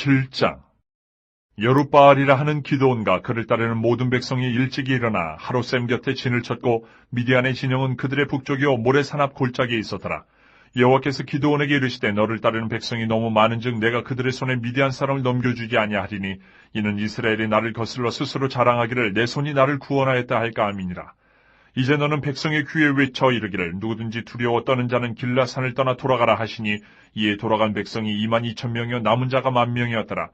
17장 여룻바알이라 하는 기도원과 그를 따르는 모든 백성이 일찍이 일어나 하루샘 곁에 진을 쳤고 미디안의 진영은 그들의 북쪽이요 모래산 앞 골짜기에 있었더라. 여호와께서 기도원에게 이르시되 너를 따르는 백성이 너무 많은즉 내가 그들의 손에 미디안 사람을 넘겨주지 아니하리니 이는 이스라엘이 나를 거슬러 스스로 자랑하기를 내 손이 나를 구원하였다 할까 함이니라. 이제 너는 백성의 귀에 외쳐 이르기를 누구든지 두려워 떠는 자는 길라산을 떠나 돌아가라 하시니 이에 돌아간 백성이 2만 2천 명이요 남은 자가 만 명이었더라.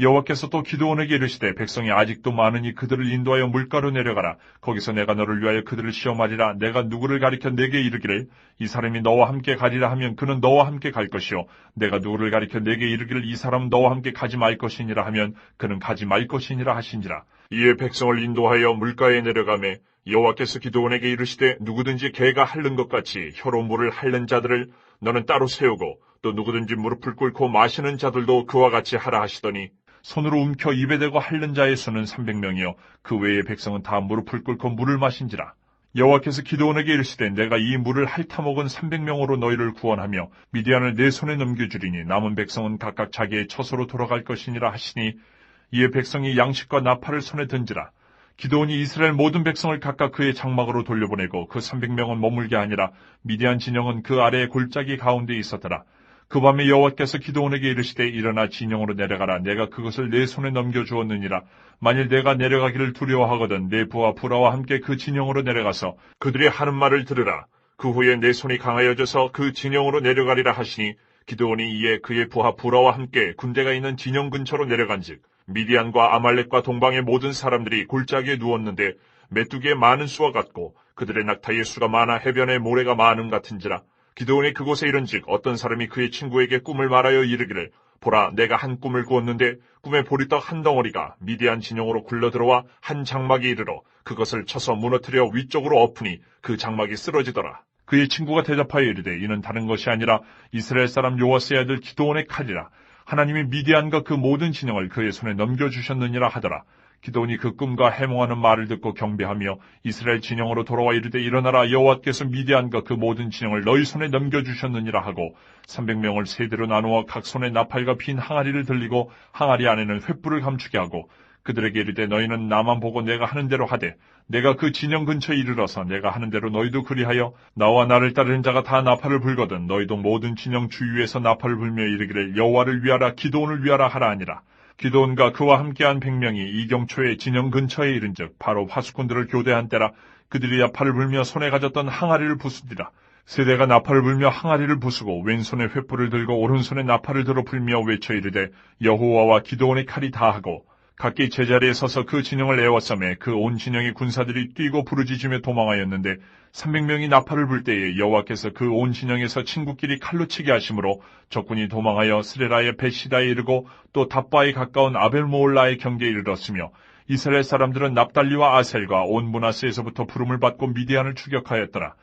여호와께서 또 기도원에게 이르시되 백성이 아직도 많으니 그들을 인도하여 물가로 내려가라. 거기서 내가 너를 위하여 그들을 시험하리라. 내가 누구를 가리켜 내게 이르기를 이 사람이 너와 함께 가리라 하면 그는 너와 함께 갈 것이요. 내가 누구를 가리켜 내게 이르기를 이 사람은 너와 함께 가지 말 것이니라 하면 그는 가지 말 것이니라 하신지라. 이에 백성을 인도하여 물가에 내려가매 여호와께서 기도원에게 이르시되 누구든지 개가 핥는 것 같이 혀로 물을 핥는 자들을 너는 따로 세우고 또 누구든지 무릎을 꿇고 마시는 자들도 그와 같이 하라 하시더니 손으로 움켜 입에 대고 핥는 자의 수는 300명이요. 그 외의 백성은 다 무릎을 꿇고 물을 마신지라. 여호와께서 기도원에게 이르시되 내가 이 물을 핥아먹은 300명으로 너희를 구원하며 미디안을 내 손에 넘겨주리니 남은 백성은 각각 자기의 처소로 돌아갈 것이니라 하시니 이에 백성이 양식과 나팔을 손에 든지라 기도원이 이스라엘 모든 백성을 각각 그의 장막으로 돌려보내고 그 300명은 머물게 아니라 미디안 진영은 그 아래의 골짜기 가운데 있었더라. 그 밤에 여호와께서 기도원에게 이르시되 일어나 진영으로 내려가라. 내가 그것을 내 손에 넘겨 주었느니라. 만일 내가 내려가기를 두려워하거든 내 부하 부라와 함께 그 진영으로 내려가서 그들이 하는 말을 들으라. 그 후에 내 손이 강하여져서 그 진영으로 내려가리라 하시니 기도원이 이에 그의 부하 부라와 함께 군대가 있는 진영 근처로 내려간즉 미디안과 아말렉과 동방의 모든 사람들이 골짜기에 누웠는데 메뚜기의 많은 수와 같고 그들의 낙타의 수가 많아 해변에 모래가 많음 같은지라 기도원이 그곳에 이른즉 어떤 사람이 그의 친구에게 꿈을 말하여 이르기를 보라 내가 한 꿈을 꾸었는데 꿈에 보리떡 한 덩어리가 미디안 진영으로 굴러 들어와 한 장막이 이르러 그것을 쳐서 무너뜨려 위쪽으로 엎으니 그 장막이 쓰러지더라. 그의 친구가 대답하여 이르되 이는 다른 것이 아니라 이스라엘 사람 요아스의 아들 기도원의 칼이라. 하나님이 미디안과 그 모든 진영을 그의 손에 넘겨주셨느니라 하더라. 기도원이 그 꿈과 해몽하는 말을 듣고 경배하며 이스라엘 진영으로 돌아와 이르되 일어나라 여호와께서 미디안과 그 모든 진영을 너희 손에 넘겨주셨느니라 하고 300명을 세대로 나누어 각 손에 나팔과 빈 항아리를 들리고 항아리 안에는 횃불을 감추게 하고 그들에게 이르되 너희는 나만 보고 내가 하는 대로 하되 내가 그 진영 근처에 이르러서 내가 하는 대로 너희도 그리하여 나와 나를 따르는 자가 다 나팔을 불거든 너희도 모든 진영 주위에서 나팔을 불며 이르기를 여호와를 위하라 기도원을 위하라 하라 아니라. 기도원과 그와 함께한 백명이 이경초의 진영 근처에 이른즉 바로 화수꾼들을 교대한 때라 그들이 나팔을 불며 손에 가졌던 항아리를 부수리라. 세대가 나팔을 불며 항아리를 부수고 왼손에 횃불을 들고 오른손에 나팔을 들어 불며 외쳐 이르되 여호와와 기도원의 칼이 다하고 각기 제자리에 서서 그 진영을 에워싸매 그 온 진영의 군사들이 뛰고 부르짖으며 도망하였는데 300명이 나팔을 불 때에 여호와께서 그 온 진영에서 친구끼리 칼로 치게 하심으로 적군이 도망하여 스레라의 베시다에 이르고 또 답바에 가까운 아벨모올라의 경계에 이르렀으며 이스라엘 사람들은 납달리와 아셀과 온 문하스에서부터 부름을 받고 미디안을 추격하였더라.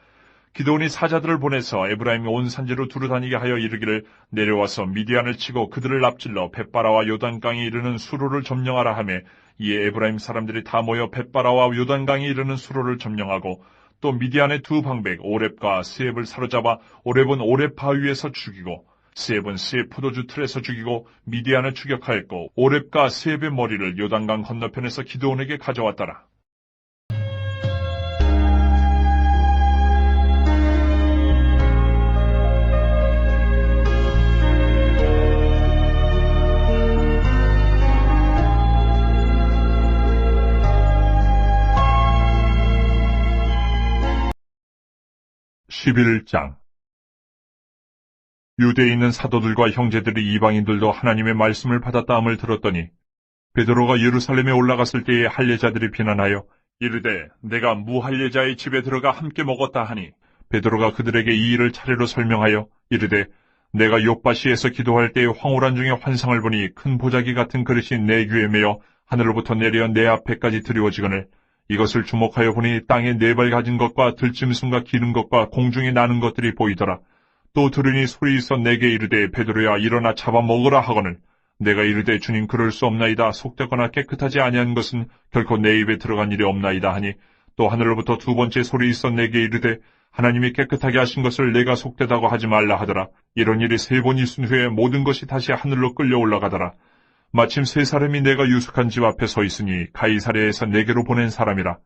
기도원이 사자들을 보내서 에브라임의 온 산지로 두루다니게 하여 이르기를 내려와서 미디안을 치고 그들을 납질러 벳바라와 요단강에 이르는 수로를 점령하라 하매 이에 에브라임 사람들이 다 모여 벳바라와 요단강에 이르는 수로를 점령하고 또 미디안의 두 방백 오렙과 스앱을 사로잡아 오렙은 오렙 바위에서 죽이고 스앱은 스앱 포도주 틀에서 죽이고 미디안을 추격하였고 오렙과 스앱의 머리를 요단강 건너편에서 기도원에게 가져왔더라. 11장. 유대에 있는 사도들과 형제들이 이방인들도 하나님의 말씀을 받았다함을 들었더니 베드로가 예루살렘에 올라갔을 때에 할례자들이 비난하여 이르되 내가 무할례자의 집에 들어가 함께 먹었다 하니 베드로가 그들에게 이 일을 차례로 설명하여 이르되 내가 요바시에서 기도할 때에 황홀한 중에 환상을 보니 큰 보자기 같은 그릇이 내 귀에 매어 하늘로부터 내려 내 앞에까지 드리워지거늘 이것을 주목하여 보니 땅에 네 발 가진 것과 들짐승과 기는 것과 공중에 나는 것들이 보이더라. 또 들으니 소리 있어 내게 이르되 베드로야 일어나 잡아먹으라 하거늘 내가 이르되 주님 그럴 수 없나이다 속되거나 깨끗하지 아니한 것은 결코 내 입에 들어간 일이 없나이다 하니 또 하늘로부터 두 번째 소리 있어 내게 이르되 하나님이 깨끗하게 하신 것을 내가 속되다고 하지 말라 하더라. 이런 일이 세 번 있은 후에 모든 것이 다시 하늘로 끌려 올라가더라. 마침 세 사람이 내가 유숙한 집 앞에 서 있으니 가이사랴에서 내게로 보낸 사람이라.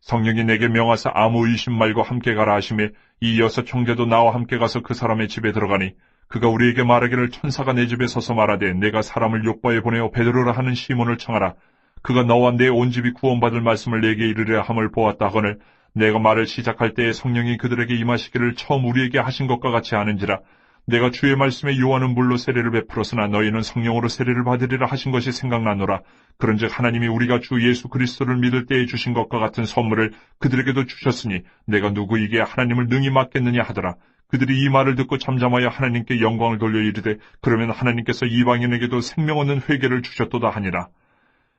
성령이 내게 명하사 아무 의심 말고 함께 가라 하심에 이 여섯 형제도 나와 함께 가서 그 사람의 집에 들어가니 그가 우리에게 말하기를 천사가 내 집에 서서 말하되 내가 사람을 욕바에 보내어 베드로라 하는 시몬을 청하라. 그가 너와 내 온 집이 구원받을 말씀을 내게 이르려 함을 보았다 하거늘 내가 말을 시작할 때에 성령이 그들에게 임하시기를 처음 우리에게 하신 것과 같이 하는지라 내가 주의 말씀에 요한은 물로 세례를 베풀었으나 너희는 성령으로 세례를 받으리라 하신 것이 생각나노라. 그런즉 하나님이 우리가 주 예수 그리스도를 믿을 때에 주신 것과 같은 선물을 그들에게도 주셨으니 내가 누구에게 하나님을 능히 맡겠느냐 하더라. 그들이 이 말을 듣고 잠잠하여 하나님께 영광을 돌려 이르되 그러면 하나님께서 이방인에게도 생명 없는 회개를 주셨도다 하니라.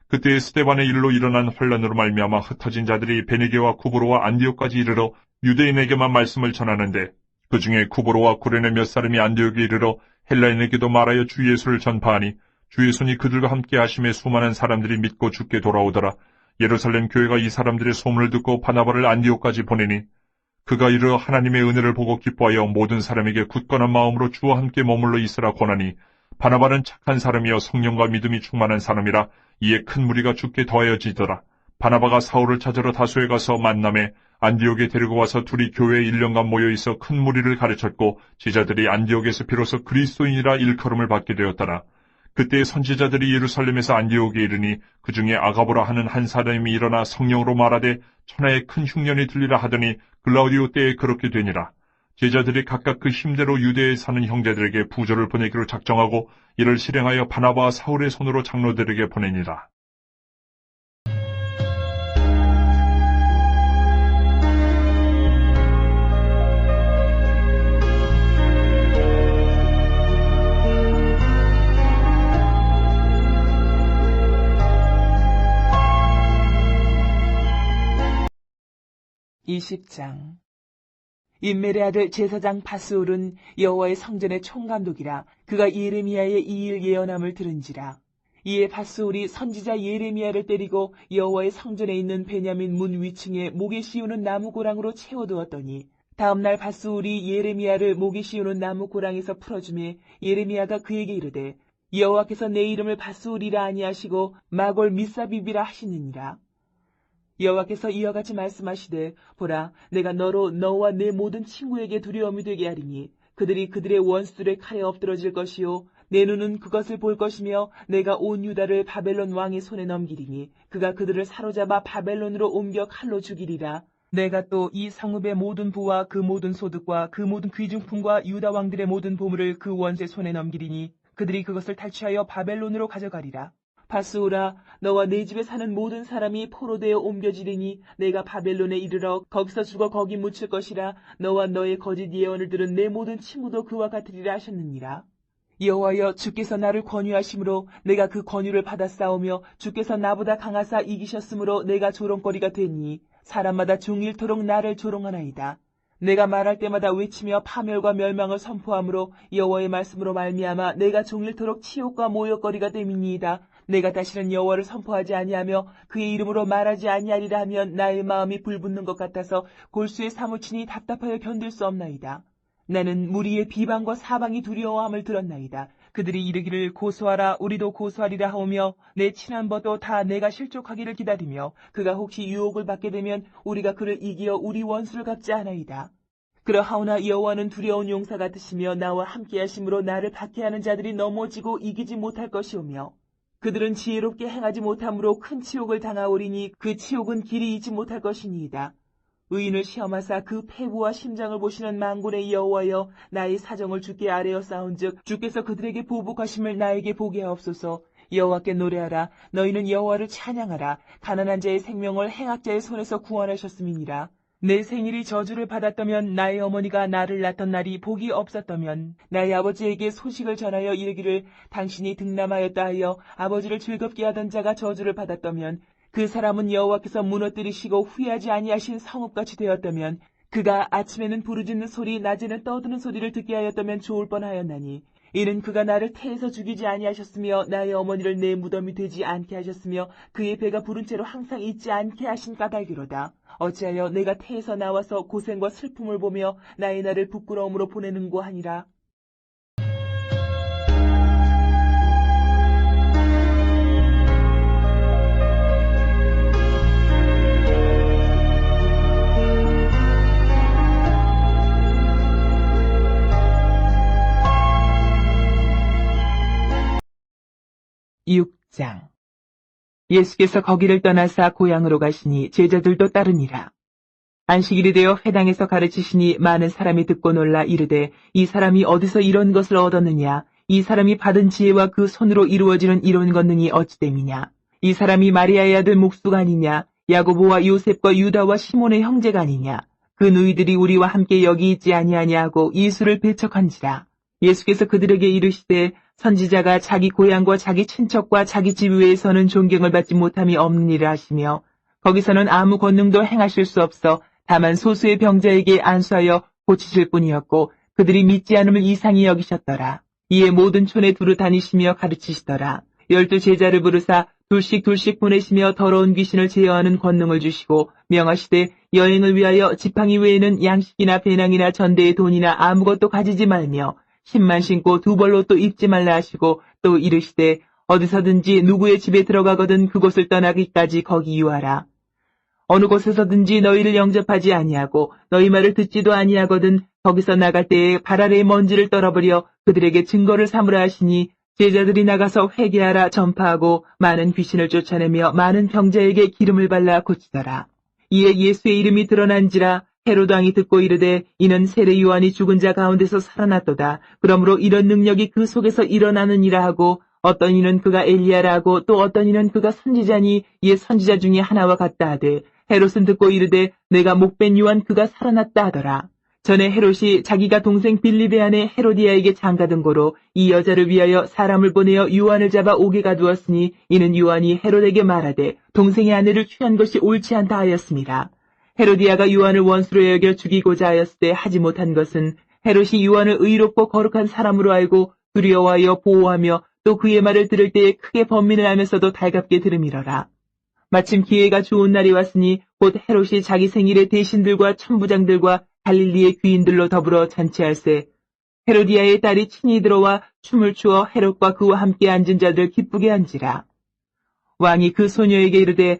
그때 스테반의 일로 일어난 환란으로 말미암아 흩어진 자들이 베니게와 쿠브로와 안디옥까지 이르러 유대인에게만 말씀을 전하는데 그 중에 쿠브로와 구레네 몇 사람이 안디옥에 이르러 헬라인에게도 말하여 주 예수를 전파하니 주 예수니 그들과 함께 하심에 수많은 사람들이 믿고 죽게 돌아오더라. 예루살렘 교회가 이 사람들의 소문을 듣고 바나바를 안디옥까지 보내니 그가 이르러 하나님의 은혜를 보고 기뻐하여 모든 사람에게 굳건한 마음으로 주와 함께 머물러 있으라 권하니 바나바는 착한 사람이여 성령과 믿음이 충만한 사람이라 이에 큰 무리가 죽게 더하여지더라. 바나바가 사울을 찾으러 다소에 가서 만남에 안디옥에 데리고 와서 둘이 교회에 1년간 모여 있어 큰 무리를 가르쳤고 제자들이 안디옥에서 비로소 그리스도인이라 일컬음을 받게 되었더라. 그때 선지자들이 예루살렘에서 안디옥에 이르니 그 중에 아가보라 하는 한 사람이 일어나 성령으로 말하되 천하에 큰 흉년이 들리라 하더니 글라우디오 때에 그렇게 되니라. 제자들이 각각 그 힘대로 유대에 사는 형제들에게 부조를 보내기로 작정하고 이를 실행하여 바나바와 사울의 손으로 장로들에게 보내니라. 이십 장. 인멜의 아들 제사장 바스울은 여호와의 성전의 총감독이라 그가 예레미야의 이 일 예언함을 들은지라. 이에 바스울이 선지자 예레미야를 때리고 여호와의 성전에 있는 베냐민 문 위층에 목에 씌우는 나무 고랑으로 채워두었더니 다음날 바스울이 예레미야를 목에 씌우는 나무 고랑에서 풀어주매 예레미야가 그에게 이르되 여호와께서 내 이름을 바스울이라 아니하시고 마골 미사비비라 하시느니라 여호와께서 이와 같이 말씀하시되 보라 내가 너로 너와 내 모든 친구에게 두려움이 되게 하리니 그들이 그들의 원수들의 칼에 엎드러질 것이요 내 눈은 그것을 볼 것이며 내가 온 유다를 바벨론 왕의 손에 넘기리니 그가 그들을 사로잡아 바벨론으로 옮겨 칼로 죽이리라. 내가 또이 성읍의 모든 부와 그 모든 소득과 그 모든 귀중품과 유다 왕들의 모든 보물을 그 원수의 손에 넘기리니 그들이 그것을 탈취하여 바벨론으로 가져가리라 바스오라 너와 내 집에 사는 모든 사람이 포로되어 옮겨지리니 내가 바벨론에 이르러 거기서 죽어 거기 묻힐 것이라 너와 너의 거짓 예언을 들은 내 모든 친구도 그와 같으리라 하셨느니라. 여호와여 주께서 나를 권유하심으로 내가 그 권유를 받아 싸우며 주께서 나보다 강하사 이기셨으므로 내가 조롱거리가 되니 사람마다 종일토록 나를 조롱하나이다. 내가 말할 때마다 외치며 파멸과 멸망을 선포하므로 여호와의 말씀으로 말미암아 내가 종일토록 치욕과 모욕거리가 됨이니이다. 내가 다시는 여호와를 선포하지 아니하며 그의 이름으로 말하지 아니하리라 하면 나의 마음이 불붙는 것 같아서 골수에 사무치니 답답하여 견딜 수 없나이다. 나는 무리의 비방과 사방이 두려워함을 들었나이다. 그들이 이르기를 고소하라 우리도 고소하리라 하오며 내 친한 벗도 다 내가 실족하기를 기다리며 그가 혹시 유혹을 받게 되면 우리가 그를 이기어 우리 원수를 갚지 않아이다. 그러하오나 여호와는 두려운 용사 같으시며 나와 함께 하심으로 나를 박해하는 자들이 넘어지고 이기지 못할 것이오며 그들은 지혜롭게 행하지 못함으로 큰 치욕을 당하오리니 그 치욕은 길이 잊지 못할 것이니이다. 의인을 시험하사 그 폐부와 심장을 보시는 망군의 여호와여 나의 사정을 주께 아뢰어 싸운즉 주께서 그들에게 보복하심을 나에게 보게 하옵소서. 여호와께 노래하라. 너희는 여호와를 찬양하라. 가난한 자의 생명을 행악자의 손에서 구원하셨음이니라 내 생일이 저주를 받았다면 나의 어머니가 나를 낳던 날이 복이 없었다면 나의 아버지에게 소식을 전하여 이르기를 당신이 등남하였다 하여 아버지를 즐겁게 하던 자가 저주를 받았다면 그 사람은 여호와께서 무너뜨리시고 후회하지 아니하신 성읍같이 되었다면 그가 아침에는 부르짖는 소리 낮에는 떠드는 소리를 듣게 하였다면 좋을 뻔하였나니 이는 그가 나를 태에서 죽이지 아니하셨으며 나의 어머니를 내 무덤이 되지 않게 하셨으며 그의 배가 부른 채로 항상 있지 않게 하신 까닭이로다. 어찌하여 내가 태에서 나와서 고생과 슬픔을 보며 나의 날을 부끄러움으로 보내는고 하니라. 예수께서 거기를 떠나사 고향으로 가시니 제자들도 따르니라. 안식일이 되어 회당에서 가르치시니 많은 사람이 듣고 놀라 이르되 이 사람이 어디서 이런 것을 얻었느냐? 이 사람이 받은 지혜와 그 손으로 이루어지는 이런 권능이 어찌됨이냐? 이 사람이 마리아의 아들 목수가 아니냐? 야고보와 요셉과 유다와 시몬의 형제가 아니냐? 그 누이들이 우리와 함께 여기 있지 아니하냐 하고 이수를 배척한지라. 예수께서 그들에게 이르시되 선지자가 자기 고향과 자기 친척과 자기 집 외에서는 존경을 받지 못함이 없느니라 하시며 거기서는 아무 권능도 행하실 수 없어 다만 소수의 병자에게 안수하여 고치실 뿐이었고 그들이 믿지 않음을 이상히 여기셨더라. 이에 모든 촌에 두루 다니시며 가르치시더라. 열두 제자를 부르사 둘씩 둘씩 보내시며 더러운 귀신을 제어하는 권능을 주시고 명하시되 여행을 위하여 지팡이 외에는 양식이나 배낭이나 전대의 돈이나 아무것도 가지지 말며 신만 신고 두 벌로 또 입지 말라 하시고 또 이르시되 어디서든지 누구의 집에 들어가거든 그곳을 떠나기까지 거기 유하라. 어느 곳에서든지 너희를 영접하지 아니하고 너희 말을 듣지도 아니하거든 거기서 나갈 때에 발 아래의 먼지를 떨어버려 그들에게 증거를 삼으라 하시니 제자들이 나가서 회개하라 전파하고 많은 귀신을 쫓아내며 많은 병자에게 기름을 발라 고치더라. 이에 예수의 이름이 드러난지라 헤로드 왕이 듣고 이르되 이는 세례 요한이 죽은 자 가운데서 살아났도다. 그러므로 이런 능력이 그 속에서 일어나느니라 하고 어떤 이는 그가 엘리야라 하고 또 어떤 이는 그가 선지자니 이에 선지자 중에 하나와 같다 하되 헤롯은 듣고 이르되 내가 목벤 요한 그가 살아났다 하더라. 전에 헤롯이 자기가 동생 빌립의 아내 헤로디아에게 장가든 고로 이 여자를 위하여 사람을 보내어 요한을 잡아 옥에 가두었으니 이는 요한이 헤롯에게 말하되 동생의 아내를 취한 것이 옳지 않다 하였습니다. 헤로디아가 요한을 원수로 여겨 죽이고자 하였을 때 하지 못한 것은 헤롯이 요한을 의롭고 거룩한 사람으로 알고 두려워하여 보호하며 또 그의 말을 들을 때에 크게 번민을 하면서도 달갑게 들음이러라. 마침 기회가 좋은 날이 왔으니 곧 헤롯이 자기 생일에 대신들과 천부장들과 갈릴리의 귀인들로 더불어 잔치할세 헤로디아의 딸이 친히 들어와 춤을 추어 헤롯과 그와 함께 앉은 자들 기쁘게 한지라. 왕이 그 소녀에게 이르되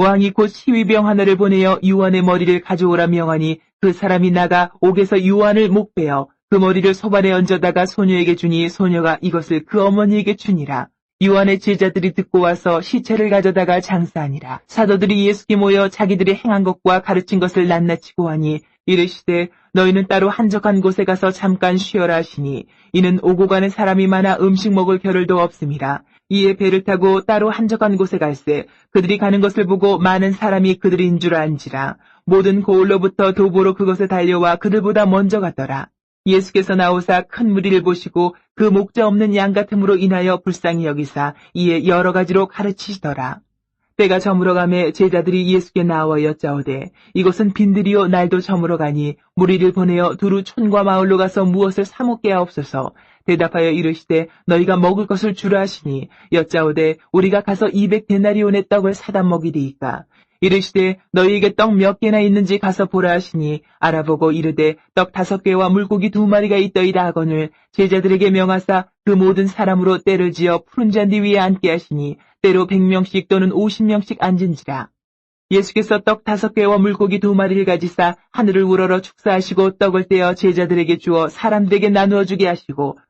왕이 곧 시위병 하나를 보내어 요한의 머리를 가져오라 명하니 그 사람이 나가 옥에서 요한을 목베어 그 머리를 소반에 얹어다가 소녀에게 주니 소녀가 이것을 그 어머니에게 주니라. 요한의 제자들이 듣고 와서 시체를 가져다가 장사하니라. 사도들이 예수께 모여 자기들이 행한 것과 가르친 것을 낱낱이 고 하니 이르시되 너희는 따로 한적한 곳에 가서 잠깐 쉬어라 하시니 이는 오고 가는 사람이 많아 음식 먹을 겨를도 없음이라. 이에 배를 타고 따로 한적한 곳에 갈새 그들이 가는 것을 보고 많은 사람이 그들인 줄 안지라 모든 고을로부터 도보로 그것에 달려와 그들보다 먼저 갔더라. 예수께서 나오사 큰 무리를 보시고 그 목자 없는 양 같음으로 인하여 불쌍히 여기사 이에 여러 가지로 가르치시더라. 때가 저물어가매 제자들이 예수께 나와 여짜오되 이곳은 빈들이요 날도 저물어가니 무리를 보내어 두루 촌과 마을로 가서 무엇을 사먹게 하옵소서 대답하여 이르시되 너희가 먹을 것을 주라 하시니 여짜오되 우리가 가서 이백 데나리온의 떡을 사다 먹이리이까? 이르시되 너희에게 떡 몇 개나 있는지 가서 보라 하시니 알아보고 이르되 떡 다섯 개와 물고기 두 마리가 있더이다 하거늘 제자들에게 명하사 그 모든 사람으로 때를 지어 푸른 잔디 위에 앉게 하시니 때로 백 명씩 또는 오십 명씩 앉은지라. 예수께서 떡 다섯 개와 물고기 두 마리를 가지사 하늘을 우러러 축사하시고 떡을 떼어 제자들에게 주어 사람들에게 나누어 주게 하시고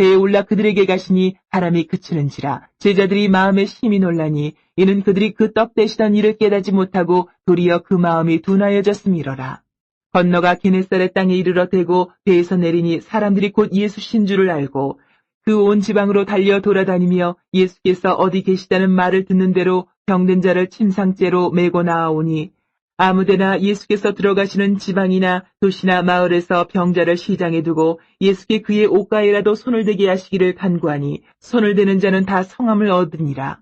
배에 올라 그들에게 가시니 바람이 그치는지라 제자들이 마음에 심히 놀라니 이는 그들이 그 떡 대시던 일을 깨닫지 못하고 도리어 그 마음이 둔하여졌음이로라. 건너가 게네사렛 땅에 이르러 대고 배에서 내리니 사람들이 곧 예수신 줄을 알고 그 온 지방으로 달려 돌아다니며 예수께서 어디 계시다는 말을 듣는 대로 병든 자를 침상째로 메고 나아오니 아무데나 예수께서 들어가시는 지방이나 도시나 마을에서 병자를 시장에 두고 예수께 그의 옷가에라도 손을 대게 하시기를 간구하니 손을 대는 자는 다 성함을 얻으니라.